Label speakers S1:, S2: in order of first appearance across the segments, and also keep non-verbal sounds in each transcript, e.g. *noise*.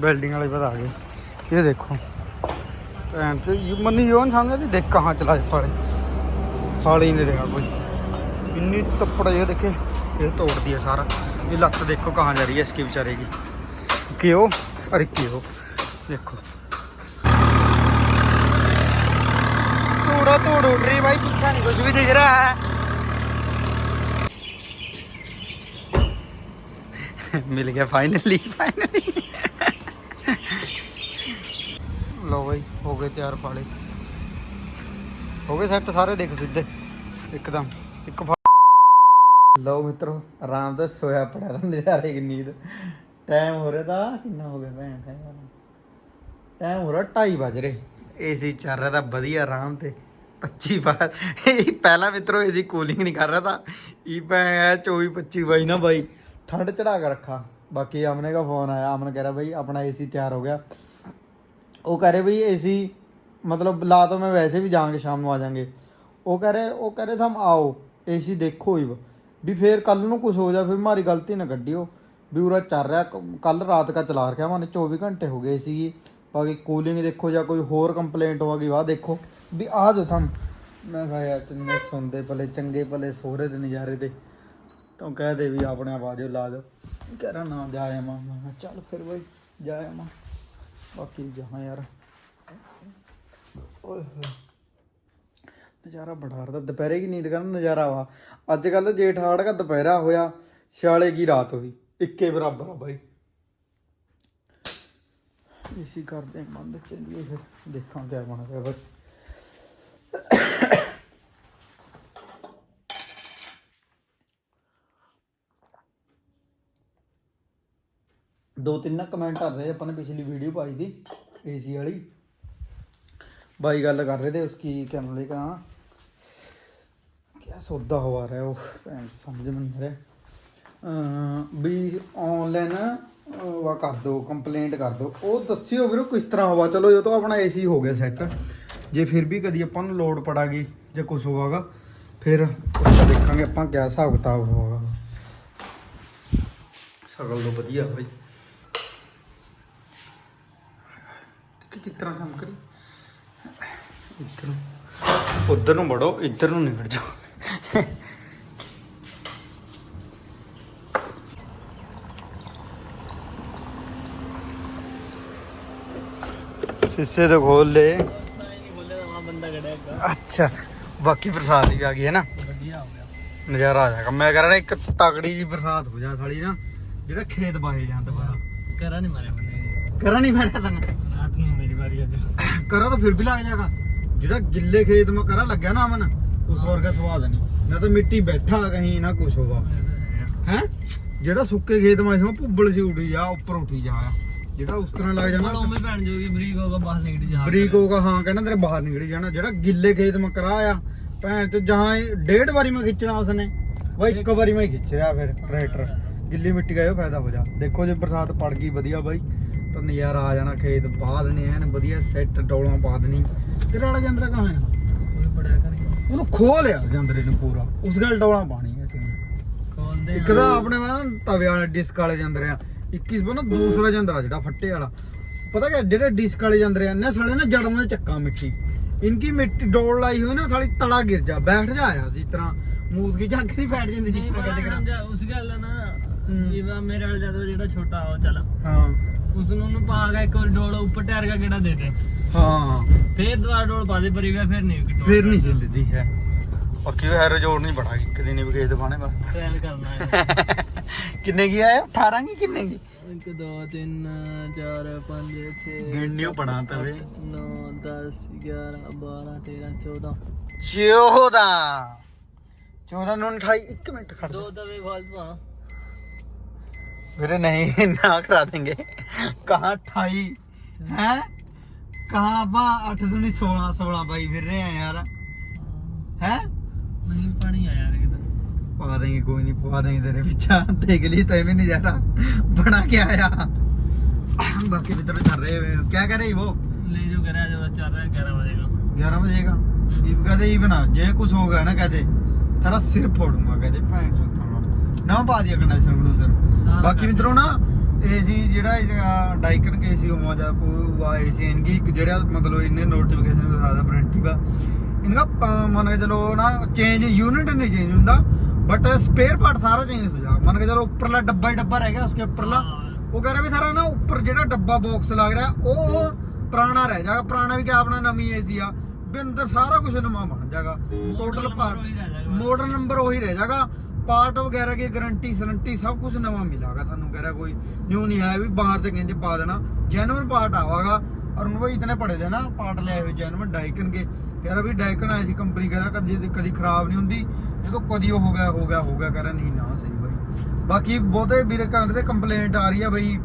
S1: Welding वाले पास आ गए ये देखो। भैन चो मनी यो नहीं समझ देख कहाँ चला जाए फाड़े। फाड़े ही नहीं रहा कोई। इन्नी तपड़, ये देखे, ये तोड़ दिया सारा। ये लत देखो कहाँ जा रही है इसकी बेचारे की। क्यों? अरे क्यों? देखो। तोड़ा तोड़ उड़ रही भाई, पीछा नहीं, कुछ भी दिख रहा है। *laughs* मिल गया फाइनली फाइनली ਲੋ ਬਈ, ਹੋ ਗਏ ਤਿਆਰ ਫਾਲੇ ਹੋ ਗਏ ਸੈੱਟ ਸਾਰੇ ਦੇਖ ਸਿੱਧੇ। ਇੱਕਦਮ, ਇੱਕ ਲਓ ਮਿੱਤਰੋ, ਆਰਾਮ ਦਾ ਸੋਇਆ ਪੜਿਆ ਤਾਂ ਨਜ਼ਾਰੇ ਦੀ ਨੀਂਦ। ਟਾਈਮ ਹੋ ਰਿਹਾ ਤਾਂ ਕਿੰਨਾ ਹੋ ਗਿਆ ਭੈਣ ਦਾ ਯਾਰ। ਟਾਈਮ ਹੋ ਰਿਹਾ 2:30 ਵਜ ਰਹੇ। ਏਸੀ ਚੱਲ ਰਿਹਾ ਤਾਂ ਵਧੀਆ ਆਰਾਮ ਤੇ। 25 ਬਾਰ ਇਹ ਪਹਿਲਾ ਮਿੱਤਰੋ ਏਸੀ ਕੂਲਿੰਗ ਨਹੀਂ ਕਰ ਰਿਹਾ ਤਾਂ। ਇਹ ਭੈਣ 24 25 ਬਾਈ ਨਾ ਬਾਈ। ਠੰਡ ਚੜਾ ਕੇ ਰੱਖਾ। ਬਾਕੀ ਆਮਨੇ ਦਾ ਫੋਨ ਆਇਆ। ਅਮਨ ਕਹਿ ਰਿਹਾ ਬਈ ਆਪਣਾ ਏਸੀ ਤਿਆਰ ਹੋ ਗਿਆ। ਉਹ ਕਹ ਰਹੇ ਬਈ ਏਸੀ मतलब ला तो मैं वैसे भी जाएंगे शाम ਨੂੰ ਆ ਜਾਾਂਗੇ ਉਹ ਕਹ ਰਹੇ ਉਹ ਕਹ ਰਹੇ ਥਮ ਆਓ ਏਸੀ ਦੇਖੋ ਹੀ ਵੀ ਫੇਰ ਕੱਲ ਨੂੰ ਕੁਝ ਹੋ ਜਾ ਫਿਰ ਮਾਰੀ ਗਲਤੀ ਨਾ ਕੱਢਿਓ ਵੀ ਉਰਾ ਚੱਲ ਰਿਹਾ ਕੱਲ ਰਾਤ ਦਾ ਚਲਾ ਰੱਖਿਆ ਮਾਨੇ 24 ਘੰਟੇ ਹੋ ਗਏ ਸੀ ਬਾਕੀ ਕੂਲਿੰਗ ਦੇਖੋ ਜਾਂ ਕੋਈ ਹੋਰ ਕੰਪਲੇਂਟ ਹੋਵੇਗੀ ਵਾਹ ਦੇਖੋ ਵੀ ਆ ਜੋ ਥਮ ਮੈਂ ਕਿਹਾ ਯਾਰ ਚੰਗੇ ਸੁਣਦੇ ਭਲੇ ਚੰਗੇ ਭਲੇ ਸੋਹਰੇ ਦੇ ਨਜ਼ਾਰੇ ਤੇ ਤਾਂ ਕਹਿ ਦੇ ਵੀ ਆਪਣੇ ਆਪ ਆ ਜਾਓ ਲਾ ਦਿਓ ਕਹਿ ਰਹਾ ਨਾ ਜਾ ਆਵਾਂ ਮੈਂ ਕਿਹਾ ਚੱਲ ਫਿਰ ਬਈ ਜਾ ਆਵਾਂ ਬਾਕੀ ਜਹਾਂ ਯਾਰ। ਓਏ ਨਜ਼ਾਰਾ ਬੜਾ ਰਦਾ ਦੁਪਹਿਰੇ ਕੀ ਨੀਂਦ ਕਰਨ ਨਜ਼ਾਰਾ ਵਾ। ਅੱਜ ਕੱਲ ਜੇਠ ਹਾੜ ਦਾ ਦੁਪਹਿਰਾ ਹੋਇਆ, ਸਿਆਲੇ ਕੀ ਰਾਤ ਹੋਈ, ਇੱਕੇ ਬਰਾਬਰ ਆ ਬਾਈ। ਇਸੀ ਕਰਦੇ ਮੰਦ ਬੰਦ ਚੱਲੀਏ ਫਿਰ ਦੇਖਾਂ ਕਿਆ ਬਣ ਰਿਹਾ ਦੋ ਤਿੰਨ ਕਮੈਂਟ ਆ ਰਹੇ ਆਪਾਂ ਨੇ ਪਿਛਲੀ ਵੀਡੀਓ ਪਾਈ ਦੀ ਏਸੀ ਵਾਲੀ ਬਾਈ ਗੱਲ ਕਰ ਰਹੇ थे उसकी क्या बोले का क्या ਸੌਦਾ ਹੋ ਰਿਹਾ ਉਹ ਭੈਣ ਚੋਦ ਸਮਝ ਮੈਨੂੰ ਨਹੀਂ ਆ ਰਿਹਾ ਅਮ ਵੀ ਆਨਲਾਈਨ ਵਾ ਕਰ ਦੋ ਕੰਪਲੇਂਟ ਕਰ ਦੋ ਉਹ ਦੱਸਿਓ ਵੀਰੋ ਕਿਸ ਤਰ੍ਹਾਂ ਹੋਵਾ ਚਲੋ ਇਹ ਤਾਂ ਆਪਣਾ ਏਸੀ ਹੋ ਗਿਆ ਸੈੱਟ ਜੇ ਫਿਰ ਵੀ ਕਦੀ ਆਪਾਂ ਨੂੰ ਲੋਡ ਪੜਾਗੀ ਜਾਂ ਕੁਝ ਹੋਵਾਗਾ ਫਿਰ ਉਸ ਦੇਖਾਂਗੇ ਆਪਾਂ ਕਿਆ ਹਿਸਾਬ ਕਿਤਾਬ ਹੋਵਾਗਾ ਸਗਲ ਤੋਂ ਵਧੀਆ ਬਾਈ ਕਿ ਕਿਸ ਤਰ੍ਹਾਂ ਕੰਮ ਕਰੀ? ਇੱਧਰ। ਨੂੰ ਉਧਰ ਨੂੰ ਵੜੋ ਇੱਧਰ ਨੂੰ ਨਿਕਲ ਜਾਓ। ਸਿੱਸੇ ਤੋਂ ਖੋਲ ਲੈ। ਅੱਛਾ ਬਾਕੀ ਬਰਸਾਤ ਵੀ ਆ ਗਈ ਹੈ ਨਾ। ਨਜ਼ਾਰਾ ਆ ਜਾਏਗਾ। ਮੈਂ ਕਰ ਰਿਹਾ ਇੱਕ ਤਗੜੀ ਜੀ ਬਰਸਾਤ ਹੋ ਜਾ ਸਾਲੀ ਨਾ ਜਿਹੜਾ ਖੇਤ ਬਾਹੇ ਜਾਂ ਦੁਬਾਰਾ
S2: ਕਰਾ ਨਹੀਂ ਮਾਰਿਆ ਬੰਦੇ
S1: ਕਰਾਂ ਨਹੀਂ ਫੈਰਿਆ ਤੈਨੂੰ।
S2: ਰਾਤ ਨੂੰ ਮੇਰੀ ਵਾਰੀ ਅੱਜ
S1: ਕਰਾ ਤਾਂ ਫਿਰ ਵੀ ਲੱਗ ਜਾਏਗਾ। ਜਿਹੜਾ ਗਿੱਲੇ ਖੇਤ ਮਾ ਕਰਾ ਲੱਗਿਆ ਨਾ ਅਮਨ ਉਸ ਵਰਗਾ ਸਵਾਦ ਨਹੀਂ। ਨਾ ਤਾਂ ਮਿੱਟੀ ਬੈਠਾ ਕਹੀਂ ਨਾ ਕੁਛ ਹੋਵਾ ਹੈ? ਜਿਹੜਾ ਸੁੱਕੇ ਖੇਤ ਮਾ ਇਸਮਾ ਭੁੱਬਲ ਸੀ ਉੱਡੀ ਜਾ ਉੱਪਰ ਉੱਠੀ ਜਾ ਜਿਹੜਾ ਉਸ ਤਰ੍ਹਾਂ ਲੱਗ ਜਾਣਾ।
S2: ਉਵੇਂ ਭੈਣ ਜੋ ਵੀ ਬਰੀਕ ਹੋਗਾ ਬਾਹਰ ਨਿਕਲ ਜਾ।
S1: ਬਰੀਕ ਹੋਗਾ ਹਾਂ ਕਹਿੰਦਾ ਤੇਰੇ ਬਾਹਰ ਨਿਕਲ ਜਾਣਾ। ਜਿਹੜਾ ਗਿੱਲੇ ਖੇਤ ਮਾ ਕਰਾ ਆ ਭੈਣ ਤੇ ਜਹਾਂ ਡੇਢ ਵਾਰੀ ਮੈਂ ਖਿੱਚਣਾ ਉਸਨੇ। ਉਹ ਇੱਕ ਵਾਰੀ ਮੈਂ ਖਿੱਚ ਰਿਹਾ ਫਿਰ ਟਰੈਕਟਰ। ਗਿੱਲੀ ਮਿੱਟੀ ਦਾ ਇਹ ਫਾਇਦਾ ਹੋ ਜਾ। ਦੇਖੋ ਜੇ ਬਰਸਾਤ ਪੜ ਗਈ ਵਧੀਆ ਬਾਈ। ਤਾਂ ਨਜ਼ਾਰਾ ਆ ਜਾਣਾ ਖੇਤ ਬਾਹ ਦੇਣੇ ਐਨ ਵਧੀਆ ਸੈੱਟ ਡੋਲਾਂ ਪਾ ਦੇਣੀ। ਤੇਰਾ ਵਾਲਾ ਜੰਦਰਾ ਕਹਾਂ ਹੈ?
S2: ਕੋਈ ਪੜਿਆ ਕਰੀ
S1: ਉਹਨੂੰ ਖੋਹ ਲਿਆ ਜੰਦਰੇ ਨੂੰ ਪੂਰਾ। ਉਸ ਗੱਲ ਡੋਲਾਂ ਪਾਣੀ ਹੈ ਤੂੰ
S2: ਖੋਲਦੇ
S1: ਇੱਕ ਤਾਂ ਆਪਣੇ ਵਾ ਤਵੇ ਵਾਲੇ ਡਿਸਕ ਵਾਲੇ ਜੰਦਰੇ ਆ। 21 ਬਣਾ ਦੂਸਰਾ ਜੰਦਰਾ ਜਿਹੜਾ ਫੱਟੇ ਵਾਲਾ। ਪਤਾ ਕਿ ਜਿਹੜੇ ਡਿਸਕ ਵਾਲੇ ਜੰਦਰੇ ਆ ਨੇ ਸਾਲੇ ਨਾ ਜੜਾਂ ਵਿੱਚ ਚੱਕਾ ਮਿੱਟੀ। ਇਨਕੀ ਮਿੱਟੀ ਡੋਲ ਲਾਈ ਹੋਈ ਨਾ ਸਾਲੀ ਤਲਾ ਗਿਰ ਜਾ ਬੈਠ ਜਾ ਆਇਆ ਜਿਸ ਤਰ੍ਹਾਂ। ਮੂਦ ਕੀ ਜੰਗ ਨਹੀਂ ਬੈਠ ਜਾਂਦੀ ਜਿਸ ਤਰ੍ਹਾਂ ਕਹਿੰਦੇ ਕਰਾਂ।
S2: ਜਾ ਉਸ ਗੱਲ ਨਾ। ਜਿਵੇਂ ਮੇਰੇ ਵਾਲ ਜਦੋਂ ਜਿਹੜਾ ਛੋਟਾ ਉਹ ਚੱਲ।
S1: ਹਾਂ।
S2: ਉਸ ਨੂੰ ਉਹਨੂੰ ਪਾ ਕੇ ਇੱਕ ਵਾਰ ਡੋਲ ਉੱਪਰ ਟਾਇਰ ਦਾ ਕਿਹੜਾ ਦੇ ਦੇ।
S1: ਹਾਂ।
S2: ਫੇਰ ਦੁਬਾਰਾ ਡੋਲ ਪਾ ਦੇ ਪਰੀ ਫਿਰ ਨਹੀਂ ਕਿ
S1: ਫੇਰ ਨਹੀਂ ਹਿੱਲਦੀ ਹੈ। ਪੱਕੀ ਉਹ ਹੈਰੋ ਜੋੜ ਨਹੀਂ ਬਣਾ ਇੱਕ ਦਿਨ ਹੀ ਵਿਕੇ ਦਵਾਣੇ ਬਸ।
S2: ਟ੍ਰਾਇਲ ਕਰਨਾ ਹੈ। *laughs*
S1: ਕਿੰਨੇ ਕੀ ਆਇਆ? 18 ਕੀ ਕਿੰਨੇ ਕੀ?
S2: 1 2 3 4 5 6
S1: ਗਿਣਨੀਓ ਬਣਾ ਤਵੇ।
S2: 9 10 11 12 13 14
S1: 14 14 ਨੂੰ 28 1 ਮਿੰਟ ਖੜ
S2: ਦੋ ਦਵੇ ਫਾਲਤੂ ਆ।
S1: मेरे नहीं *laughs* ना करा देंगे। कहाँ अठाई है? कहाँ बा? अठ दुनी तो सोलह सोलह भाई फिर रहे हैं यार। है?
S2: नहीं पानी आया यार किधर
S1: पा देंगे कोई नहीं पा देंगे तेरे पीछा। देख ली तय भी नहीं जा रहा। बड़ा क्या आया? बाकी मित्र चल रहे क्या कह रही वो?
S2: ले जो कह चल रहा है ग्यारह बजे का।
S1: ग्यारह बजे का? कहते ये बना। जे कुछ होगा ना कहते। तेरा सिर फोड़ूँगा कहते भैंस ਨਾ ਪਾ ਦਿਆ ਕੰਡੈਂਸਰ
S2: ਕੰਡੂਸਰ
S1: ਬਾਕੀ ਮਿੱਤਰੋ ਨਾ ਏਸੀ ਜਿਹੜਾ ਡਾਈਕਨ ਕੇ ਏਸੀ ਹੋਵਾ ਜਾ ਕੋਵਾ ਏਸੀ ਇਨਕੀ ਜਿਹੜਾ ਮਤਲਬ ਇਹਨੇ ਨੋਟੀਫਿਕੇਸ਼ਨ ਦਿਖਾਦਾ ਫਰੰਟੀ ਦਾ ਇਨਕਾ ਮੰਨ ਕੇ ਚਲੋ ਨਾ ਚੇਂਜ ਯੂਨਿਟ ਨਹੀਂ ਚੇਂਜ ਹੁੰਦਾ ਬਟ ਸਪੇਅਰ ਪਾਰਟ ਸਾਰਾ ਚੇਂਜ ਹੋ ਜਾ ਮੰਨ ਕੇ ਚਲੋ ਉੱਪਰਲਾ ਡੱਬਾ ਹੀ ਡੱਬਾ ਰਹਿ ਗਿਆ ਉਸਕੇ ਉੱਪਰਲਾ। ਉਹ ਕਹ ਵੀ ਸਾਰਾ ਨਾ ਉੱਪਰ ਜਿਹੜਾ ਡੱਬਾ ਬਾਕਸ ਲੱਗ ਰਿਹਾ ਉਹ ਪੁਰਾਣਾ ਰਹਿ ਜਾਗਾ। ਪੁਰਾਣਾ ਵੀ ਕਿ ਆਪਣਾ ਨਵੀਂ ਏਸੀ ਆ। ਬਿੰਦਰ ਸਾਰਾ ਕੁਝ ਨਵਾਂ ਬਣ ਜਾਗਾ। ਟੋਟਲ ਪਾਰਟ ਮੋਡਲ ਨੰਬਰ ਉਹੀ ਰਹਿ ਜਾਗਾ। ਪਾਰਟ ਵਗੈਰਾ ਕੀ ਗਰੰਟੀ ਸਰੰਟੀ ਸਭ ਕੁਝ ਨਵਾਂ ਮਿਲਾਗਾ ਤੁਹਾਨੂੰ, ਕਹਿ ਰਿਹਾ ਕੋਈ ਨਿਊ ਨਹੀਂ ਹੈ ਵੀ ਬਾਹਰ ਤੇ ਕਹਿੰਦੇ ਪਾ ਦੇਣਾ। ਜੈਨੂਨ ਪਾਰਟ ਆਵਾਗਾ। ਅਰੁਣ ਭਾਈ ਇਤਨੇ ਪੜੇ ਦੇ ਨਾ ਪਾਰਟ ਲਿਆ ਹੋਏ ਜੈਨੂਨ ਡਾਈਕਨ ਕੇ। ਕਹਿ ਰਿਹਾ ਵੀ ਡਾਈਕਨ ਆਈ ਸੀ ਕੰਪਨੀ ਕਹਿ ਰਿਹਾ ਕਦੀ ਕਦੀ ਖਰਾਬ ਨਹੀਂ ਹੁੰਦੀ। ਜਦੋਂ ਕਦੀ ਹੋ ਗਿਆ ਹੋ ਗਿਆ ਹੋ ਗਿਆ, ਕਹਿ ਰਿਹਾ ਨਹੀਂ, ਨਾ, ਸਹੀ ਬਾਈ। ਬਾਕੀ ਬਹੁਤੇ ਵੀਰੇ ਕਹਿੰਦੇ ਤੇ ਕੰਪਲੇਂਟ ਆ ਰਹੀ ਆ ਬਈ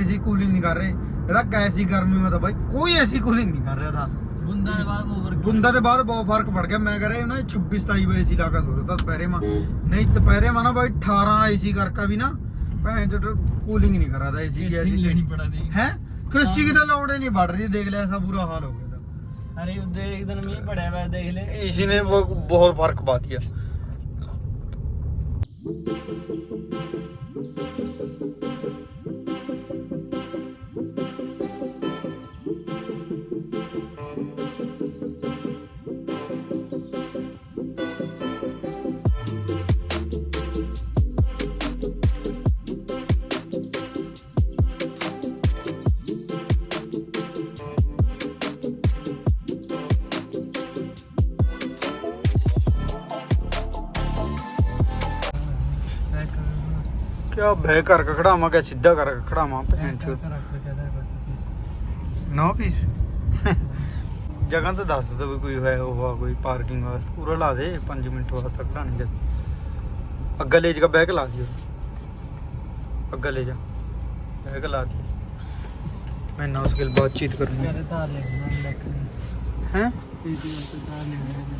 S1: ਏਸੀ ਕੂਲਿੰਗ ਨਹੀਂ ਕਰ ਰਹੇ। ਇਹਦਾ ਕੈਸੀ ਗਰਮੀ ਮਾ ਬਾਈ, ਕੋਈ ਏਸੀ ਕੂਲਿੰਗ ਨਹੀਂ ਕਰ ਰਿਹਾ ਤਾਂ
S2: ਬੁੰਦਾ ਦੇ ਬਾਅਦ ਓਵਰ
S1: ਬੁੰਦਾ ਦੇ ਬਾਅਦ ਬਹੁਤ ਫ਼ਰਕ ਪੜ ਗਿਆ। ਮੈਂ ਕਹ ਰਿਹਾ ਨਾ 26 27 ਵਜੇ ਏਸੀ ਲਾ ਕੇ ਸੋ ਰਿਹਾ ਦੁਪਹਿਰੇ ਮਾ। ਨਹੀਂ ਦੁਪਹਿਰੇ ਮਾ ਨਾ ਬਾਈ 18 ਏਸੀ ਕਰਕੇ ਵੀ ਨਾ ਭੈਣ ਚੋ ਕੂਲਿੰਗ ਨਹੀਂ ਕਰਾ ਦਾ ਏਸੀ
S2: ਲੈਣੀ ਪੜਾ ਦੀ
S1: ਹੈ? ਦੀ ਤਾਂ ਲੋੜ ਹੀ ਨਹੀਂ ਵੱਢ ਰਹੀ ਦੇਖ ਲੈ ਐਸਾ ਬੁਰਾ ਹਾਲ ਹੋ ਗਿਆ
S2: ਅਰੇ ਉਹਦੇ ਇੱਕ ਦਿਨ ਮੀਂਹ ਪੜਿਆ ਵਾ ਦੇਖ ਲੈ।
S1: ਏਸੀ ਨੇ ਬਹੁਤ ਫ਼ਰਕ ਪਾ ਦਿਆ क्या भय क्या सीधा पीस जगह तो दस दो कोई है कोई पार्किंग वास्ते पूरा ला दे मिनट वास्ते अग्गा ले बैग ला दियो अग्गा ले जा बैग ला दियो मैं ना उसके लिए बातचीत हैं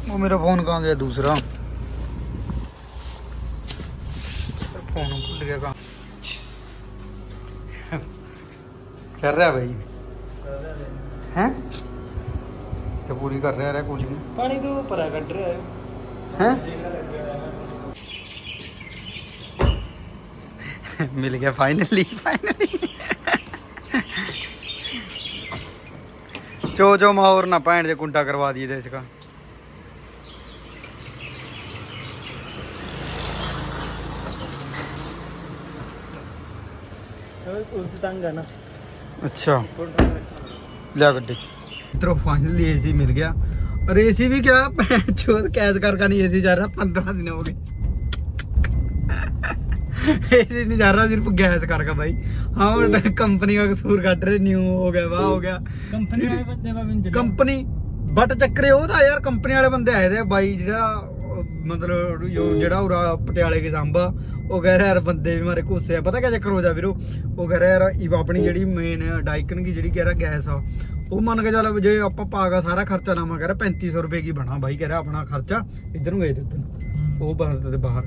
S1: वो मेरा फ़ोन कहाँ गया दूसरा फोन भूल गया कहाँ *laughs* चल रहा है भाई हैं तो पूरी कर रहा है कूलिंग
S2: ਪਾਣੀ ਤੋਂ ਪਰਾ ਕੱਢ ਰਿਹਾ ਹੈ
S1: हैं *laughs* मिल गया फाइनली फाइनली चो चो माहौर ना पैंट जे कुंडा करवा दिए थे इसका अच्छा। लिया गड्डी। मित्रों फाइनली एसी मिल गया। और एसी भी क्या? छोड़ कैद कर नहीं एसी जा रहा पंद्रह दिन हो गए। एसी नहीं जा रहा सिर्फ़ गैस कर भाई। हाँ कंपनी का कसूर काट रहे न्यू हो गया वाह हो गया। कंपनी कंपनी बट चक्कर होता यार कंपनी वाले बंदे आए थे भाई जरा ਮਤਲਬ ਜੋ ਜਿਹੜਾ ਉਰਾ ਪਟਿਆਲੇ ਕੇ ਸਾਂਭਾ, ਉਹ ਕਹਿ ਰਿਹਾ ਯਾਰ ਬੰਦੇ ਵੀ ਮਾਰੇ ਘੁੱਸੇ ਆ। ਪਤਾ ਕਿਆ ਚੱਕਰ ਹੋ ਜਾ ਵੀਰੋ? ਉਹ ਕਹਿ ਰਿਹਾ ਯਾਰ ਇਹ ਆਪਣੀ ਜਿਹੜੀ ਮੇਨ ਡਾਈਕਨ ਕੀ ਜਿਹੜੀ ਕਹਿ ਰਿਹਾ ਗੈਸ ਆ, ਉਹ ਮੰਨ ਕੇ ਚੱਲ ਜੇ ਆਪਾਂ ਪਾਗਾ ਸਾਰਾ ਖਰਚਾ ਲਾਵਾਂ, ਕਹਿ ਰਿਹਾ 3500 ਰੁਪਏ ਕੀ ਬਣਾ। ਬਾਈ ਕਹਿ ਰਿਹਾ ਆਪਣਾ ਖਰਚਾ ਇੱਧਰ ਨੂੰ ਗਏ ਤੇ ਉੱਧਰ ਉਹ ਬਾਹਰ ਤੇ ਬਾਹਰ।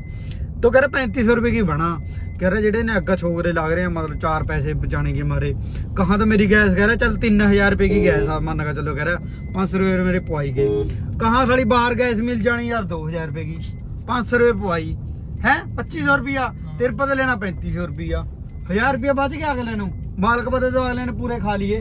S1: तो कह रहे पैंतीस सौ रुपए की बना। कह रहे जेडे ने अग्गा छोकरे लाग रहे हैं मतलब चार पैसे बचाने के मारे। कहाँ तो मेरी गैस कह रहा चल तीन हज़ार रुपए की गैस आ मान का चलो कह रहा पाँच सौ रुपये मेरे पवाई गए कहाँ साड़ी बाहर गैस मिल जानी यार दो हज़ार रुपए की? पाँच सौ रुपये पवाई है? पच्चीस सौ रुपया? तेरे पता लेना पैंतीस सौ रुपया। हज़ार रुपया बच गया अगले नु मालक पता तो अगले ने पूरे खा लिए।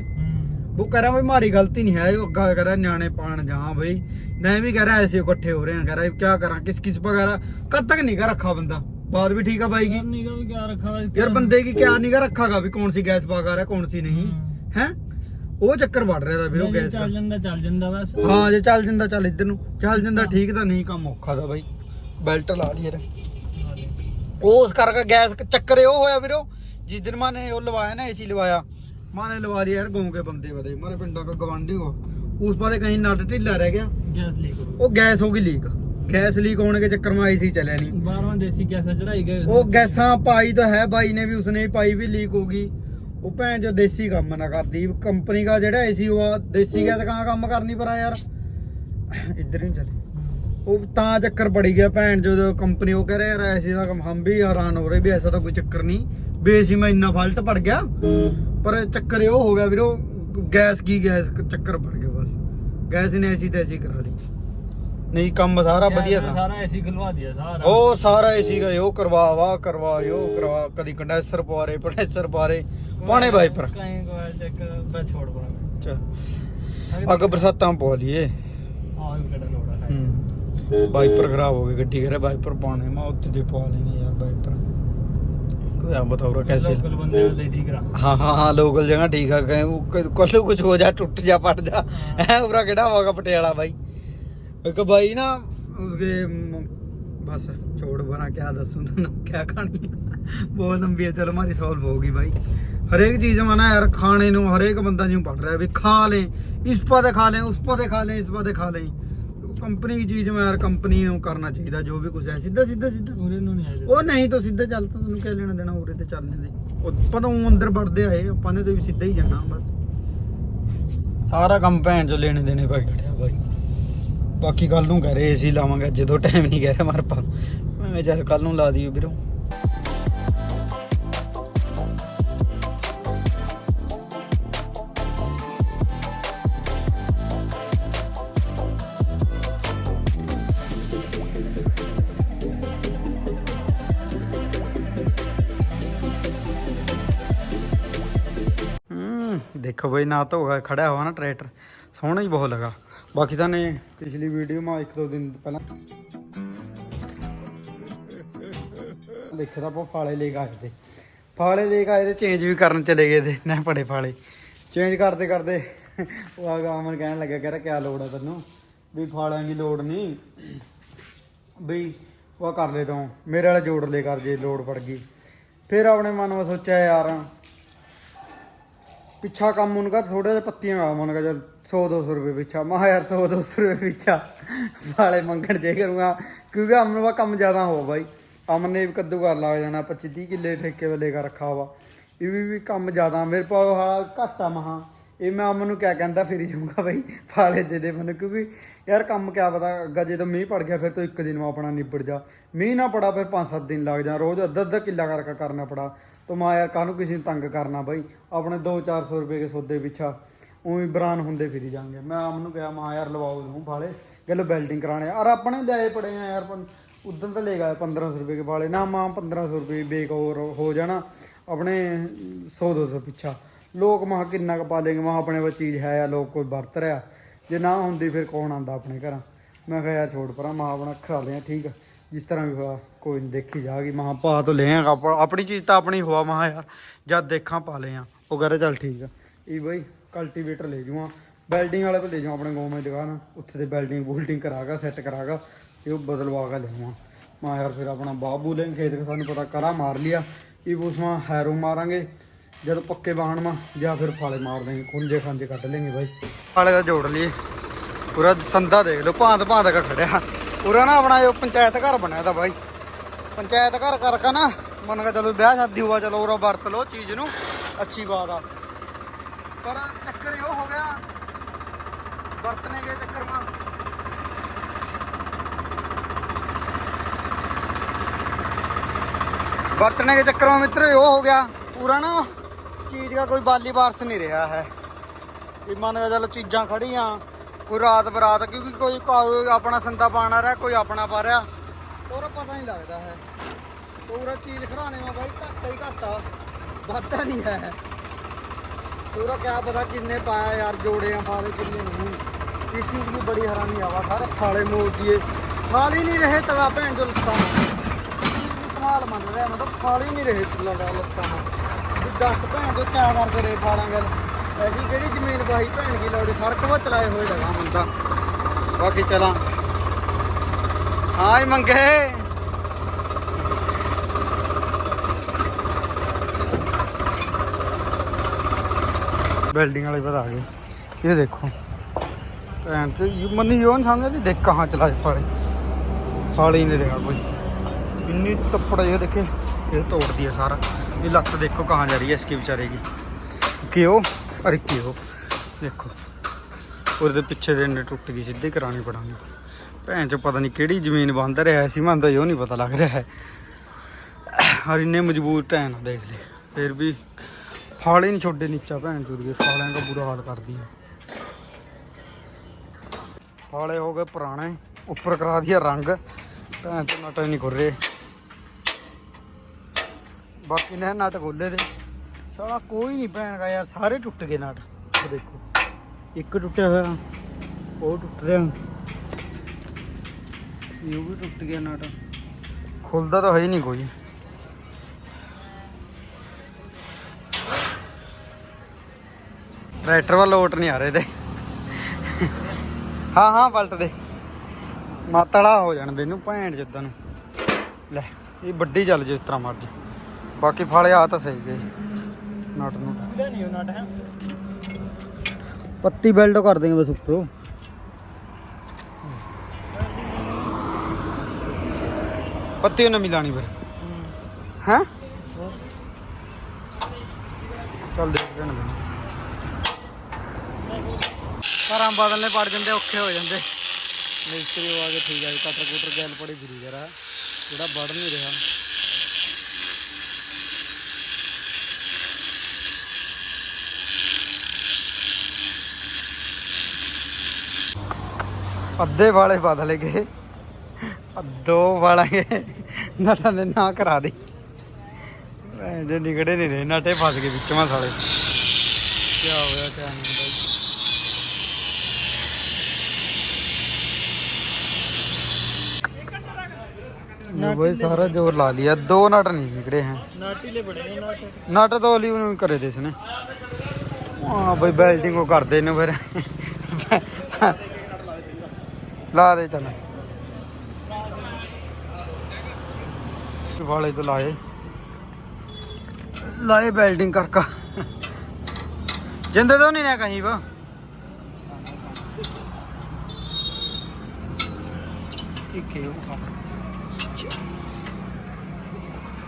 S1: वो कह रहा भाई हमारी गलती नहीं है। वो कह रहा न्याणे पान जहाँ भाई। मैं भी कह रहा ऐसे इकट्ठे हो रहे हैं कह रहा क्या करा किस किस वगैरह कब तक नहीं का रखा बंदा बात भी ठीक है भाई की
S2: ਨਹੀਂ ਵੀ ਕਿਆ ਰੱਖਾ ਵਾ
S1: यार बंदे की क्या नहीं का रखागा भी कौन सी गैस पका रहा है कौन सी नहीं है ਉਹ ਚੱਕਰ ਵੜ ਰਿਹਾ ਦਾ ਵੀਰੋ
S2: ਜੇ
S1: ਗੈਸ ਦਾ
S2: ਚੱਲ ਜਾਂਦਾ ਚੱਲ ਜਾਂਦਾ ਬਸ
S1: ਹਾਂ ਜੇ ਚੱਲ ਜਾਂਦਾ ਚੱਲ ਇੱਧਰ ਨੂੰ ਚੱਲ ਜਾਂਦਾ ਠੀਕ ਤਾਂ ਨਹੀਂ ਕੰਮ ਔਖਾ ਦਾ ਬਾਈ ਬੈਲਟ ਲਾ ਦੀ ਯਾਰ ਉਹ ਉਸ ਕਰਕੇ ਗੈਸ ਚੱਕਰ ਇਹ ਉਹ ਹੋਇਆ ਵੀਰੋ ਜਿਸ ਦਿਨ ਮਾਨੇ ਉਹ ਲਵਾਇਆ ਨਾ ਏਸੀ ਲਵਾਇਆ ਮਾਨੇ ਲਵਾ ਲਿਆ ਯਾਰ ਗਾਉਂ ਕੇ ਬੰਦੇ ਬਦੇ ਮਾਰੇ ਪਿੰਡਾਂ ਕੋ ਗਵਾਂਢੀ ਹੋ ਉਸ ਪਾਦੇ ਕहीं ਨਟ ਢਿੱਲਾ ਰਹਿ ਗਿਆ।
S2: ਗੈਸ ਲੀਕ
S1: ਉਹ ਗੈਸ ਹੋ ਗਈ ਲੀਕ ਗੈਸ ਲੀਕ ਹੋਣੇ ਕੇ ਚੱਕਰ ਮਾ ਏਸੀ ਚੱਲਿਆ ਨਹੀਂ
S2: ਬਾਰਵਾਂ ਦੇਸੀ ਗੈਸਾਂ ਚੜਾਈ ਗਏ
S1: ਉਹ ਗੈਸਾਂ ਪਾਈ ਤਾਂ ਹੈ ਬਾਈ ਨੇ ਵੀ ਉਸਨੇ ਹੀ ਪਾਈ ਵੀ ਲੀਕ ਹੋ ਗਈ। ਉਹ ਭੈਣ ਜੋ ਦੇਸੀ ਕੰਮ ਨਾ ਕਰਦੀ। ਕੰਪਨੀ ਦਾ ਜਿਹੜਾ ਏਸੀ ਉਹ ਦੇਸੀ ਗੈਸ ਕਹਾਂ ਕੰਮ ਕਰਨੀ ਪਰਾ ਯਾਰ। ਇੱਧਰ ਹੀ ਚੱਲੇ। ਉਹ ਤਾਂ ਚੱਕਰ ਪੜੀ ਗਿਆ ਭੈਣ ਜਦੋਂ ਕੰਪਨੀ ਉਹ ਕਹ ਰਿਹਾ ਯਾਰ ਐਸੀ ਦਾ ਕੰਮ ਹਮ ਵੀ ਹੈਰਾਨ ਹੋ ਰਹੇ ਵੀ ਐਸਾ ਤਾਂ ਕੋਈ ਚੱਕਰ ਨਹੀਂ ਬੇਸੀ ਮੈਂ ਇੰਨਾ ਫਾਲਟ ਪੜ ਗਿਆ। ਪਰ ਚੱਕਰ ਇਹ ਹੋ ਗਿਆ ਵੀਰੋ ਗੈਸ ਕੀ ਗੈਸ ਚੱਕਰ ਪੜ ਗਿਆ। ਗੈਸ ਨੇ ਐਸੀ ਤੈਸੀ ਕਰਾ ਲਈ। ਨਹੀਂ ਕੰਮ ਸਾਰਾ ਵਧੀਆ ਤਾਂ
S2: ਸਾਰਾ ਐਸੀ ਖਲਵਾ ਦਿਆ ਸਾਰਾ।
S1: ਉਹ ਸਾਰਾ ਏਸੀ ਦਾ ਉਹ ਕਰਵਾ ਵਾ ਕਰਵਾ ਉਹ ਕਰਵਾ ਕਦੀ ਕੰਡੈਂਸਰ ਪਵਾਰੇ ਪ੍ਰੋਡੈਂਸਰ ਪਵਾਰੇ ਪਾਣੇ ਵਾਈਪਰ
S2: ਕਹੀਂ ਕੋਲ ਚੱਕ ਮੈਂ ਛੋੜ ਪਾ
S1: ਅੱਗ ਬਰਸਾਤਾਂ ਪਵਾ ਲਈਏ।
S2: ਆਹ ਵੀ ਕਿਹੜਾ ਲੋੜਾ ਹੈ
S1: ਹੂੰ। ਵਾਈਪਰ ਖਰਾਬ ਹੋ ਗਏ ਗੱਡੀ ਕਰੇ ਵਾਈਪਰ ਪਾਉਣੇ ਮੈਂ ਉੱਥੇ ਦੇ ਪਵਾ ਲੈਣੇ ਯਾਰ ਵਾਈਪਰ ਕੋਈ ਆ ਬਤਾਓ ਕੈਸੇ
S2: ਲੋਕਲ ਬੰਦੇ ਉਹਦੇ ਠੀਕ ਰਾ
S1: हाँ हाँ हाँ लोकल जगह ठीक है कहीं वो क- कल कुछ हो जा टूट जा पट जा है पूरा केड़ा होगा पटियाला भाई एक भाई ना उसके म, बस छोड़ बना क्या दसूं तुम क्या कहानी है। बहुत लंबी है चलो हमारी सॉल्व होगी भाई हरेक चीज में ना यार खाने ਨੂੰ ਹਰੇਕ ਬੰਦਾ ਨਹੀਂ ਪੜ ਰਿਹਾ ਵੀ ਖਾ ਲੈ ਇਸ ਪਾ ਖਾ ਲੈ ਉਸ ਪਾ ਖਾ ਲੈ ਇਸ ਪਾ ਖਾ ਲੈ ਕੰਪਨੀ ਦੀ ਚੀਜ਼ ਮੈਂ ਯਾਰ ਕੰਪਨੀ ਨੂੰ ਕਰਨਾ ਚਾਹੀਦਾ ਜੋ ਵੀ ਕੁਝ ਹੈ। ਸਿੱਧਾ ਸਿੱਧਾ ਸਿੱਧਾ।
S2: ਉਰੇ ਨੂੰ ਨਹੀਂ ਆਏ
S1: ਉਹ ਨਹੀਂ ਤਾਂ ਸਿੱਧਾ ਚੱਲ ਤਾਂ ਤੈਨੂੰ ਕਿਹ ਲੈਣਾ ਦੇਣਾ ਉਰੇ ਤੇ ਚੱਲਣੇ ਦੇ। ਉਹ ਪਤਾ ਉਹ ਅੰਦਰ ਵੜਦੇ ਆਏ ਆਪਾਂ ਨੇ ਤਾਂ ਵੀ ਸਿੱਧਾ ਹੀ ਜਾਣਾ ਬਸ। ਸਾਰਾ ਕੰਮ ਭੈਣ ਚੋ ਲੈਣੇ ਦੇਣੇ ਭਾਈ ਖੜਿਆ ਭਾਈ ਬਾਕੀ ਕੱਲ ਨੂੰ ਕਹਿ ਰਹੇ ਏਸੀ ਲਾਵਾਂਗੇ ਜਦੋਂ ਟਾਈਮ ਨਹੀਂ ਕਹਿ ਰਿਹਾ ਮਾਰ ਪਾ। ਮੈਂ ਚੱਲ ਕੱਲ ਨੂੰ ਲਾ ਦਿਓ ਵੀਰੋ। ਦੇਖੋ ਬਈ, ਨਾ ਧੋਗਾ ਹੋਗਾ ਖੜਾ ਹੋਇਆ ਨਾ ਟਰੈਕਟਰ। ਸੋਹਣਾ ਹੀ ਬਹੁਤ ਲਗਾ। ਬਾਕੀ ਤਾਂ ਨੇ ਪਿਛਲੀ ਵੀਡੀਓ ਮਾ ਇੱਕ ਦੋ ਦਿਨ ਪਹਿਲਾਂ ਦੇਖਿਆ ਤਾਂ ਆਪਾਂ ਫਾਲੇ ਲੈ ਕੇ ਆਏ ਤੇ। ਫਾਲੇ ਲੈ ਕੇ ਆਏ ਤੇ ਚੇਂਜ ਵੀ ਕਰਨ ਚਲੇ ਗਏ ਤੇ, ਨਾ ਬੜੇ ਫਾਲੇ। ਚੇਂਜ ਕਰਦੇ ਕਰਦੇ ਉਹ ਆ ਗਿਆ, ਅਮਨ ਕਹਿਣ ਲੱਗਾ ਕਹਿੰਦਾ ਕਿਆ ਲੋੜ ਆ ਤੈਨੂੰ? ਵੀ ਫਾਲਿਆਂ ਦੀ ਲੋੜ ਨਹੀਂ ਬਈ, ਉਹ ਕਰ ਲੈ ਤੂੰ। ਮੇਰੇ ਵਾਲਾ ਜੋੜ ਲੈ ਕਰ ਜੇ ਲੋੜ ਪੜ ਗਈ। ਫਿਰ ਆਪਣੇ ਮਨ ਵਿੱਚ ਸੋਚਿਆ ਯਾਰ ਪਿੱਛਾ ਕੰਮ ਉਹਨੂੰ ਕਰ ਥੋੜਾ ਜਿਹਾ ਪੱਤੀਆਂ ਆ ਮਨ ਕਾ ਜਦ 100 200 ਰੁਪਏ ਪਿੱਛਾ। ਮੈਂ ਕਿਹਾ ਯਾਰ 100 200 ਰੁਪਏ ਪਿੱਛਾ, ਵਾਲੇ ਮੰਗਣ ਜੇ ਕਰੂੰਗਾ। ਕਿਉਂਕਿ ਅਮਨ ਦਾ ਕੰਮ ਜ਼ਿਆਦਾ ਹੋ ਬਾਈ। ਅਮਨ ਨੇ ਵੀ ਕੱਦੂ ਕਰ ਲੱਗ ਜਾਣਾ 25 30 ਕਿੱਲੇ ਠੇਕੇ ਵੇਲੇ ਕਰ ਰੱਖਾ ਵਾ। ਇਹ ਵੀ ਵੀ ਕੰਮ ਜ਼ਿਆਦਾ, ਮੇਰੇ ਪਾ ਹਾਲ ਘੱਟ ਆ ਮਹਾ। ਇਹ ਮੈਂ ਅਮਨ ਨੂੰ ਕਿਆ ਕਹਿੰਦਾ, ਫਿਰ ਜਾਊਂਗਾ ਬਾਈ ਫਾਲੇ ਦੇ ਦੇ ਮੈਨੂੰ। ਕਿਉਂਕਿ ਯਾਰ ਕੰਮ ਕਿਆ ਪਤਾ, ਅੱਗਾ ਜਦੋਂ ਮੀਂਹ ਪੜ ਗਿਆ, ਫਿਰ ਤੋਂ ਇੱਕ ਦਿਨ ਮਾ ਆਪਣਾ ਨਿਬੜ ਜਾ। ਮੀਂਹ ਨਾ ਪੜਾ, ਫਿਰ 5-7 ਦਿਨ ਲੱਗ ਜਾ ਰੋਜ਼ ਅੱਧਾ ਅੱਧਾ ਕਿੱਲਾ ਕਰਕੇ ਕਰਨਾ ਪੜਾ। ਤੋ ਮੈਂ ਯਾਰ ਕਾਹਨੂੰ ਕਿਸੇ ਨੂੰ ਤੰਗ ਕਰਨਾ ਬਾਈ? ਆਪਣੇ 2-400 ਰੁਪਏ ਦੇ ਸੌਦੇ ਪਿੱਛਾ ਉਹੀ ਬਰਾਨ ਹੁੰਦੇ ਫਿਰੀ ਜਾਂਗੇ ਮੈਂ ਆਮ ਨੂੰ ਕਿਹਾ, ਮਾਂ ਯਾਰ ਲਵਾਓ ਦੂੰ ਫਾਲੇ ਗੱਲ ਬਿਲਡਿੰਗ ਕਰਾਣੇ ਔਰ ਆਪਣੇ ਲਿਆਏ ਪੜੇ ਆ ਯਾਰ ਉਦੋਂ ਤਾਂ ਲੈ ਗਏ 1500 ਰੁਪਏ ਕੇ ਫਾਲੇ। ਨਾ ਮਾਂ 1500 ਰੁਪਏ ਬੇਕ ਹੋਰ ਹੋ ਜਾਣਾ ਆਪਣੇ 100 200 ਪਿੱਛਾ। ਲੋਕ ਮਾ ਕਿੰਨਾ ਕੁ ਪਾਲੇਗੇ ਮਾ ਆਪਣੇ ਵਿੱਚ ਚੀਜ਼ ਹੈ ਆ, ਲੋਕ ਕੋਈ ਵਰਤ ਰਿਹਾ। ਜੇ ਨਾ ਹੁੰਦੀ ਫਿਰ ਕੌਣ ਆਂਦਾ ਆਪਣੇ ਘਰਾਂ? ਮੈਂ ਕਿਹਾ ਯਾਰ ਛੋੜ ਪਰਾਂ ਮਾਂ ਆਪਣਾ ਖਾ ਲਿਆ, ਠੀਕ ਜਿਸ ਤਰ੍ਹਾਂ ਵੀ ਹੋਇਆ। ਕੋਈ ਨਹੀਂ ਦੇਖੀ ਜਾਗੀ। ਮਾਂ ਪਾ ਤੋਂ ਲੈ ਆਂਗਾ ਆਪਣੀ ਚੀਜ਼ ਤਾਂ ਆਪਣੀ ਹੋਆ ਮਾਂ ਯਾਰ, ਜਦ ਦੇਖਾਂ ਪਾ ਲਿਆ ਉਹ ਕਹਿੰਦਾ ਚੱਲ ਠੀਕ ਆ। ਇਹ ਬਈ ਕਲਟੀਵੇਟਰ ਲੈ ਜੂਆਂ। ਬਿਲਡਿੰਗ ਵਾਲੇ ਤੋਂ ਲੈ ਜਾਵਾਂ ਆਪਣੇ ਗੋਮੇ ਦੁਕਾਨ। ਉੱਥੇ ਤੇ ਬਿਲਡਿੰਗ ਬੁਲਡਿੰਗ ਕਰਾਗਾ ਸੈੱਟ ਕਰਾਗਾ ਤੇ ਉਹ ਬਦਲਵਾ ਕੇ ਲਿਆਵਾਂ ਮਾਂ ਯਾਰ, ਫਿਰ ਆਪਣਾ ਬਾਬੂ ਲੈ ਖੇਤ ਸਾਨੂੰ ਪਤਾ ਕਰਾ ਮਾਰ ਲਿਆ। ਇਹ ਉਸਮਾ ਹੈਰੋ ਮਾਰਾਂਗੇ। ਜਦ ਪੱਕੇ ਬਾਹਣ ਮਾ ਜਾਂ ਫਿਰ ਫਾਲੇ ਮਾਰ ਦੇਂਗੇ ਖੁੰਝੇ ਖਾਂਜੇ ਕੱਢ ਲੈਂਗੇ ਬਾਈ। ਫਾਲੇ ਦਾ ਜੋੜ ਲਈਏ। ਪੂਰਾ ਸੰਦਾ ਦੇਖ ਲਓ। ਭਾਂਤ ਭਾਂਤ ਕਾ ਖੜਿਆ। ਪੂਰਾ ਨਾ ਆਪਣਾ ਇਹ ਪੰਚਾਇਤ ਘਰ ਬਣਿਆ ਤਾਂ ਬਾਈ। ਪੰਚਾਇਤ ਘਰ ਕਰਕੇ ਨਾ, ਮੰਨ ਕੇ ਚਲੋ ਵਿਆਹ ਸ਼ਾਦੀ ਹੋਆ ਚਲੋ ਉਹ ਵਰਤ ਲਓ ਚੀਜ਼ ਨੂੰ, ਅੱਛੀ ਬਾਤ ਆ। ਪਰ ਚੱਕਰ ਇਹ ਹੋ ਗਿਆ, ਵਰਤਨੇ ਦੇ ਚੱਕਰ ਮਾ। ਵਰਤਨੇ ਦੇ ਚੱਕਰ ਮਾ ਮਿੱਤਰੋ ਇਹੋ ਹੋ ਗਿਆ, ਪੂਰਾ ਨਾ ਚੀਜ਼ ਦਾ ਕੋਈ ਬਾਲੀ ਵਾਰਸ ਨਹੀਂ ਰਿਹਾ ਹੈ। ਇਹ ਮੰਨ ਕੇ ਚਲੋ ਚੀਜ਼ਾਂ ਖੜੀਆਂ ਕੋਈ ਰਾਤ ਬਰਾਤ, ਕਿਉਂਕਿ ਕੋਈ ਆਪਣਾ ਸੰਦਾ ਪਾਣਾ ਰਿਹਾ, ਕੋਈ ਆਪਣਾ ਪਾ ਰਿਹਾ। ਉਹਦਾ ਪਤਾ ਨਹੀਂ ਲੱਗਦਾ ਹੈ। ਪੂਰਾ ਚੀਜ਼ ਖਰਾਣੇ ਮਾ ਬਾਈ, ਘੱਟ ਹੀ ਘੱਟਾ। ਵਾਧਾ ਨਹੀਂ ਹੈ। ਪੂਰਾ ਕਿਆ ਪਤਾ ਕਿੰਨੇ ਪਾਇਆ ਯਾਰ, ਜੋੜੇ ਆ ਫਾਲੇ ਕਿੰਨੇ ਨਹੀਂ। ਇਸ ਚੀਜ਼ ਦੀ ਬੜੀ ਹੈਰਾਨੀ ਆਵਾ ਸਾਰੇ ਫਾਲੇ ਮੋੜ ਦੀਏ ਹੀ ਨਹੀਂ ਰਹੇ ਤੜਾ ਭੈਣ ਜੋ ਲੱਤਾਂ। ਕਮਾਲ ਮੰਨ ਰਿਹਾ, ਮਤਲਬ ਖਾਲੀ ਨਹੀਂ ਰਹੇ ਚੁੱਲਾ ਲੱਤਾਂ। ਨਾਲ ਵੀ ਦੱਸ ਭੈਣ ਜੋ ਕਿਆ ਕਰਦੇ ਰਹੇ ਫਾਲਾਂ ਗੱਲ? ਐਸੀ ਕਿਹੜੀ ਜ਼ਮੀਨ ਬਾਈ ਭੈਣ ਕੀ ਲੋੜੀ ਸੜਕ ਵਾ ਚਲਾਏ ਹੋਏ ਲਗਾ ਮੰਦਾ ਬਾਕੀ ਚਲਾਂ। ਹਾਂ ਹੀ ਮੰਗੇ। ਬਿਲਡਿੰਗ ਵਾਲੇ ਪਤਾ ਆ ਗਏ। ਇਹ ਦੇਖੋ। ਭੈਣ ਚ ਯੂ ਯੋਨ ਸਮਝਦੀ ਦੇਖ ਕਹਾਂ ਚਲਾ ਫਾੜੇ ਫਾੜੇ ਹੀ ਨਹੀਂ ਰਿਹਾ ਕੋਈ। ਇੰਨੀ ਤੱਪੜ ਇਹ ਦੇਖੇ। ਇਹ ਤੋੜਦੀ ਹੈ ਸਾਰਾ। ਇਹ ਲੱਤ ਦੇਖੋ ਕਹਾਂ ਜਾ ਰਹੀ ਹੈ ਇਸकी ਵਿਚਾਰੇ की ਕਿਉਂ ਅਰੇ ਕਿਉਂ ਦੇਖੋ। ਉਹਦੇ ਪਿੱਛੇ ਦੇ ਨੇ ਟੁੱਟ ਗਈ, ਸਿੱਧੇ ਕਰਾਣੀ ਪੜਾਂਗੇ ਭੈਣ ਚ ਪਤਾ ਨਹੀਂ ਕਿਹੜੀ ਜ਼ਮੀਨ ਬੰਦ ਰਿਹਾ ਸੀ, ਮਨ ਤਾਂ ਇਹ ਨਹੀਂ ਪਤਾ ਲੱਗ ਰਿਹਾ ਹੈ। ਔਰ ਇੰਨੇ ਮਜ਼ਬੂਤ ਟੈਨ ਦੇਖ ਲੈ। ਫਿਰ ਵੀ ਫਾਲੇ ਨਹੀਂ ਛੋਡੇ ਨੀਚਾ, ਭੈਣ ਚੁਰ ਗਏ ਫਾਲਿਆਂ ਦਾ ਬੁਰਾ ਹਾਲ ਕਰਦੀ ਹੈ ਫਾਲੇ ਹੋ ਗਏ ਪੁਰਾਣੇ, ਉੱਪਰ ਕਰਾ ਦਿਆ ਰੰਗ। ਭੈਣ ਤੇ ਨਟ ਨਹੀਂ ਖੁਰ ਰਹੇ। ਬਾਕੀ ਨੇ ਨਟ ਖੋਲੇ ਦੇ ਸਾਲਾ ਕੋਈ ਨਹੀਂ ਭੈਣ ਦਾ ਯਾਰ, ਸਾਰੇ ਟੁੱਟ ਗਏ ਨਟ। ਦੇਖੋ, ਇੱਕ ਟੁੱਟਿਆ ਹੋਇਆ, ਉਹ ਟੁੱਟ ਰਿਹਾ। ਇਹ ਵੀ ਟੁੱਟ ਗਿਆ ਨਟ। ਖੁੱਲਦਾ ਤਾਂ ਹੈ ਹੀ ਨਹੀਂ ਕੋਈ। ਟਰੈਕਟਰ ਵੱਲ ਲੋਟ ਨਹੀਂ ਆ ਰਹੇ ਤੇ। ਹਾਂ ਹਾਂ ਪਲਟ ਦੇ। ਮਾਤੜਾ ਹੋ ਜਾਣ ਦੇ ਇਹਨੂੰ ਭੈਣ ਜਿੱਦਾਂ ਨੂੰ। ਲੈ ਇਹ ਵੱਡੀ ਚੱਲ ਜੇ ਇਸ ਤਰ੍ਹਾਂ ਮਰਜ਼ੀ। ਬਾਕੀ ਫਾਲੇ ਆ ਤਾਂ ਸਹੀ ਗਏ। ਨਟ ਨੂੰ।
S2: ਇਹਦਾ ਨਹੀਂ ਉਹ ਨਟ ਹੈ।
S1: ਪੱਤੀ ਬੈਲਟ ਕਰ ਦੇਂਗੇ ਬਸ ਉੱਪਰੋਂ। ਪੱਤੀ ਨਵੀਂ ਲਾਣੀ ਫਿਰ। ਹੈਂ? ਚੱਲ ਦੇਖ ਲੈਣ ਦੇ। ਘਰਾਂ ਬਦਲਨੇ ਪੜ ਜਾਂਦੇ ਔਖੇ ਹੋ ਜਾਂਦੇ। ਮਿਸਤਰੀ ਉਹ ਆ ਕੇ ਠੀਕ ਆ ਜੀ ਕਟਰ ਕੁਟਰ ਗੈਲ ਪੜੀ ਫਿਰੀ ਜਰਾ। ਜਿਹੜਾ ਵੜ ਨਹੀਂ ਰਿਹਾ। ਅੱਧੇ ਵਾਲੇ ਬਦਲ ਗਏ। ਦੋ ਵਾਲੇ ਨਟਾਂ ਨੇ ਨਾ ਕਰਾ ਦੀ। ਜੇ ਨਿਕੜੇ ਨਹੀਂ ਰਹੇ, ਨਟੇ ਫਸ ਗਏ ਵਿੱਚ ਮਾ ਸਾਲੇ। ਕੀ ਹੋਇਆ ਕਿਆ ਨਹੀਂ ਹੁੰਦਾ ਜੀ। ਇਹ ਬਈ, ਸਾਰਾ ਜ਼ੋਰ ਲਾ ਲਿਆ। ਦੋ ਨਟ ਨਹੀਂ ਨਿਕੜੇ हैं
S2: ਨਟ ਹੀ। ਲੈ ਬੜੇ ਨਟ
S1: ਨਟ ਤਾਂ ਉਹਲੀ ਨੂੰ ਕਰੇ ਦੇ ਇਸਨੇ। ਹਾਂ ਬਈ, ਬੈਲਟਿੰਗ ਉਹ ਕਰਦੇ ਨੇ ਫਿਰ ਲਾ ਦੇ ਚੱਲ ਵਾਲੇ ਤੋਂ ਲਾਏ। ਲਾਏ ਬੈਲਟਿੰਗ ਕਰਕਾ। ਜਿੰਦੇ ਤੋਂ ਨਹੀਂ ਨਾ ਕਹੀਂ ਵਾ। ਠੀਕ ਹੈ ਉਹ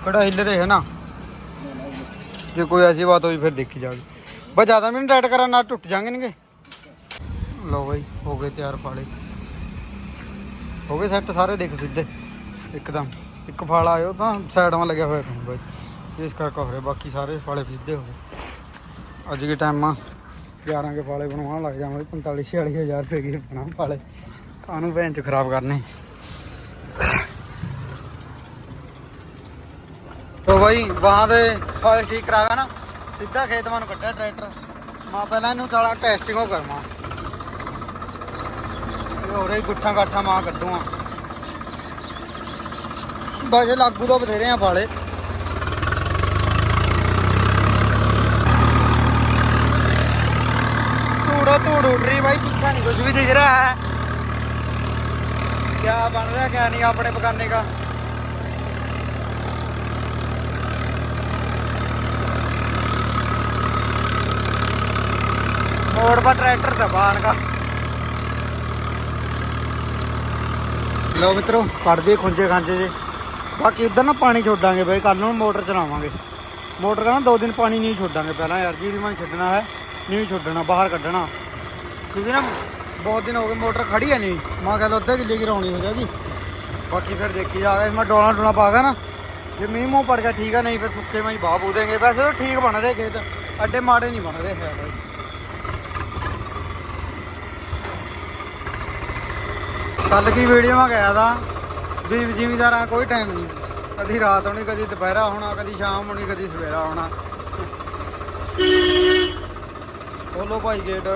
S1: ਕੜਾ ਹਿੱਲ ਰਿਹਾ ਹੈ ਨਾ। ਜੇ ਕੋਈ ਐਸੀ ਬਾਤ ਹੋਈ ਫਿਰ ਦੇਖੀ ਜਾਵੇ ਬਸ ਜ਼ਿਆਦਾ ਵੀ ਨਹੀਂ ਟਾਈਟ ਕਰਾਂ ਨਾ ਟੁੱਟ ਜਾਣਗੇ ਲਓ ਬਾਈ, ਹੋ ਗਏ ਤਿਆਰ ਫਾਲੇ ਹੋ ਗਏ ਸੈੱਟ ਸਾਰੇ ਦੇਖ ਸਿੱਧੇ। ਇੱਕਦਮ। ਇੱਕ ਫਾਲ ਆਇਓ ਤਾਂ ਸਾਈਡ 'ਮਾ ਲੱਗਿਆ ਹੋਇਆ ਕੰਮ ਬਾਈ। ਇਸ ਕਰਕੇ ਹੋ ਰਿਹਾ, ਬਾਕੀ ਸਾਰੇ ਫਾਲੇ ਸਿੱਧੇ ਹੋ ਗਏ। ਅੱਜ ਦੇ ਟਾਈਮ ਆ 11 ਕੇ ਫਾਲੇ ਬਣਵਾਉਣ ਲੱਗ ਜਾਵਾਂਗੇ 45 46 ਹਜ਼ਾਰ ਰੁਪਏ ਦੇ ਬਣਾ ਫਾਲੇ ਕਾਹਨੂੰ ਭੈਣ ਚ ਖਰਾਬ ਕਰਨੇ? ਤੋ ਭਾਈ ਵਹਾਂ ਦੇ ਫਾਇਲ ਠੀਕ ਕਰਾਗਾ ਨਾ। ਸਿੱਧਾ ਖੇਤ ਮਨ ਕੱਢਿਆ ਟਰੈਕਟਰ। ਮੈਂ ਪਹਿਲਾਂ ਇਹਨੂੰ ਚਾਲਾ ਟੈਸਟਿੰਗ ਉਹ ਕਰਮਾ ਇਹ ਹੋ ਰਹੀ ਗੁੱਠਾਂ ਗਾਠਾਂ ਮਾਂ ਕੱਢੂਆਂ। ਬਾਜੇ ਲਾਗੂ ਤੋਂ ਬਥੇਰੇ ਆ ਫਾਲੇ ਧੂੜੋ ਧੂੜ ਉੱਡ ਰਹੀ ਬਾਈ ਪਿੱਛਾ ਨਹੀਂ ਕੁਝ ਵੀ ਦਿਖ ਰਿਹਾ ਹੈ क्या बन रहा है क्या नहीं अपने बगाने का मोड़ पर ट्रैक्टर दबान का ਲਓ ਮਿੱਤਰੋ ਕੱਢਦੇ ਖੁੰਝੇ ਖਾਂਜੇ ਜੇ ਬਾਕੀ ਉਧਰ ਨਾ ਪਾਣੀ ਛੱਡਾਂਗੇ ਬਈ ਕੱਲ ਨੂੰ ਮੋਟਰ ਚਲਾਵਾਂਗੇ। ਮੋਟਰ ਕਹਿੰਦਾ ਦੋ ਦਿਨ ਪਾਣੀ ਨਹੀਂ ਛੱਡਾਂਗੇ ਪਹਿਲਾਂ ਯਾਰ ਜੀ ਮੈਂ ਛੱਡਣਾ ਹੈ, ਨਹੀਂ ਛੱਡਣਾ ਬਾਹਰ ਕੱਢਣਾ। ਕਿਉਂਕਿ ਨਾ ਬਹੁਤ ਦਿਨ ਹੋ ਗਏ ਮੋਟਰ ਖੜੀ ਹੈ ਨਹੀਂ। ਮੈਂ ਕਹਿੰਦਾ ਅੱਧੇ ਕਿੱਲੇ ਗਿਰਾਉਣੀ ਰੌਣੀ ਹੋ ਜਾਏਗੀ। ਬਾਕੀ ਫਿਰ ਦੇਖੀ ਜਾ ਇਸ ਮੈਂ ਡੋਲਾ ਡੋਲਾ ਪਾਗਾ ਨਾ, ਜੇ ਮੀਂਹ ਮੂੰਹ ਪੜ ਗਿਆ ਠੀਕ ਆ, ਨਹੀਂ ਫਿਰ ਸੁੱਕੇ ਮੈਂ ਹੀ ਬਾਹ ਬੂ ਦੇਂਗੇ ਵੈਸੇ ਤਾਂ ਠੀਕ ਬਣ ਰਹੇ ਖੇਤ, ਅੱਡੇ ਮਾੜੇ ਨਹੀਂ ਬਣ ਰਹੇ ਹੈ ਬਾਈ। ਕੱਲ ਕੀ ਵੀਡੀਓ ਮੈਂ ਗਿਆ ਤਾਂ ਵੀ ਜ਼ਿਮੀਦਾਰਾਂ ਕੋਈ ਟਾਈਮ ਨਹੀਂ। ਕਦੀ ਰਾਤ ਹੋਣੀ ਕਦੀ ਦੁਪਹਿਰਾ ਹੋਣਾ, ਕਦੀ ਸ਼ਾਮ ਹੋਣੀ ਕਦੀ ਸਵੇਰਾ ਹੋਣਾ। ਖੋਲੋ ਭਾਈ ਗੇਟ।